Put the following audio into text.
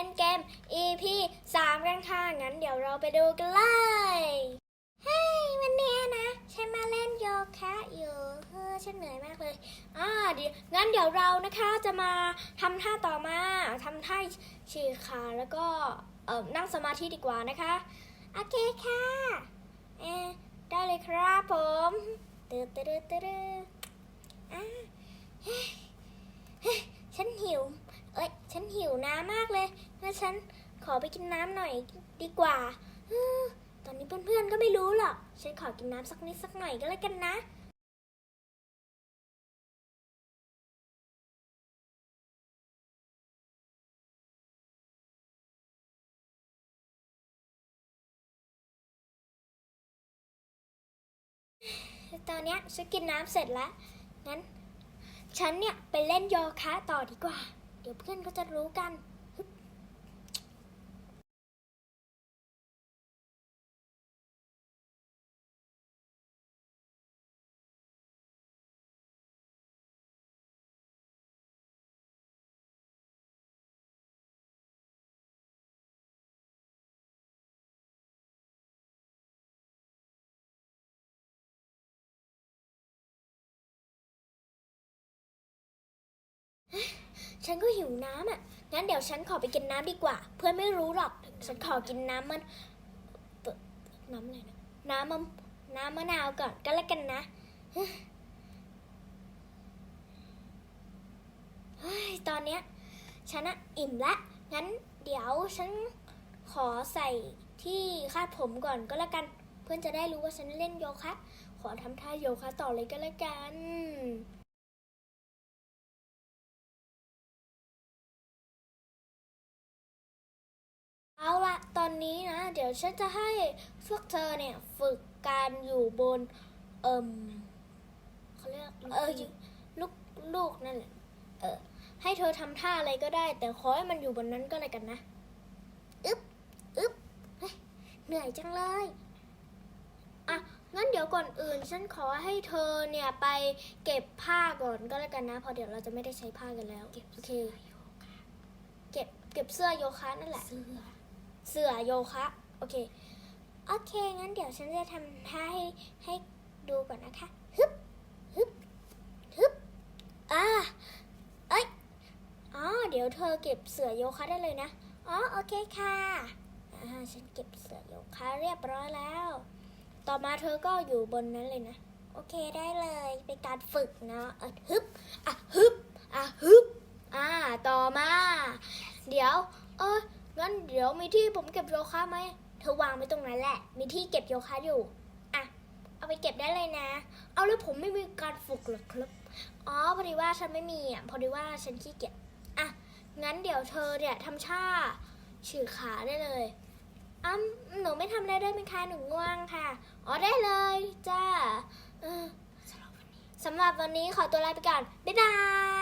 ่นเกม EP 3 กันค่ะ งั้นเดี๋ยวเราไปดูกันเลย เฮ้ยวันนี้นะฉันมาเล่นโยคะอยู่เออฉันเหนื่อยมากเลยอ่าเดี๋ยวงั้นเดี๋ยวเรานะคะจะมาทำท่าต่อมาทำท่าฉีกขาแล้วก็เออนั่งสมาธิดีกว่านะคะ โอเคค่ะเออได้เลยครับผมตืดตืดตืดตืดอ่าเฮ้ยเฮ้ยฉันหิว เอ้ย ฉันหิวน้ำมากเลยงั้นฉันขอไปกินน้ำหน่อยดีกว่าอตอนนี้เพื่อนๆก็ไม่รู้หรอก ฉันขอกินน้ำสักนิดสักหน่อยก็แล้วกันนะตอนนี้ฉันกินน้ำเสร็จแล้ว งั้น ฉันเนี่ย ไปเล่นโยคะต่อดีกว่า เดี๋ยวเพื่อนก็จะรู้กันฮึบ ฉันก็หิวน้ำอะ งั้นเดี๋ยวฉันขอไปกินน้ำดีกว่า เพื่อนไม่รู้หรอก ฉันขอกินน้ำมันน้ำอะไรนะน้ำมะน้ำมะนาวก่อนก็แล้วกันนะเฮ้ยตอนเนี้ยฉันอะอิ่มละ งั้นเดี๋ยวฉันขอใส่ที่คาดผมก่อนก็แล้วกัน เพื่อนจะได้รู้ว่าฉันเล่นโยคะ ขอทำท่าโยคะต่อเลยก็แล้วกัน เอาละตอนนี้นะ เดี๋ยวฉันจะให้พวกเธอเนี่ยฝึกการอยู่บน เอิมเขาเรียกเอออยู่ลูกลูกนั่นแหละเออให้เธอทำท่าอะไรก็ได้ แต่ขอให้มันอยู่บนนั้นก็เลยกันนะอึ๊บอึ๊บเฮ้ยเหนื่อยจังเลยอะงั้นเดี๋ยวก่อนอื่น ฉันขอให้เธอเนี่ยไปเก็บผ้าก่อนก็แล้วกันนะเพอเดี๋ยวเราจะไม่ได้ใช้ผ้ากันแล้วโอเคเก็บเก็บเสื้อโยคะนั่นแหละ เสือโยคะโอเคโอเคงั้นเดี๋ยวฉันจะทำท่าให้ให้ดูก่อนนะคะฮึบฮึบฮึบอ่าเอ้ยอ๋อเดี๋ยวเธอเก็บเสือโยคะได้เลยนะอ๋อโอเคค่ะอ่าฉันเก็บเสือโยคะเรียบร้อยแล้ว ต่อมาเธอก็อยู่บนนั้นเลยนะโอเคได้เลยเป็นการฝึกเนาะฮึบอะฮึบอะฮึบอ่าต่อมา เดี๋ยว งั้นเดี๋ยวมีที่ผมเก็บโยคะไหม เธอวางไว้ตรงนั้นแหละ มีที่เก็บโยคะอยู่ อะ เอาไปเก็บได้เลยนะ เอาแล้วผมไม่มีการฝึกเหรอครับ อ๋อ พอดีว่าฉันไม่มีอะ พอดีว่าฉันขี้เกียจ อะ งั้นเดี๋ยวเธอเนี่ยทำท่าฉือขาได้เลยอ้าหนูไม่ทำอะไรได้ไหมคะ หนูง่วงค่ะ อ๋อได้เลยจ้าเออสำหรับวันนี้สำหรับวันนี้ขอตัวลาไปก่อน บ๊ายบาย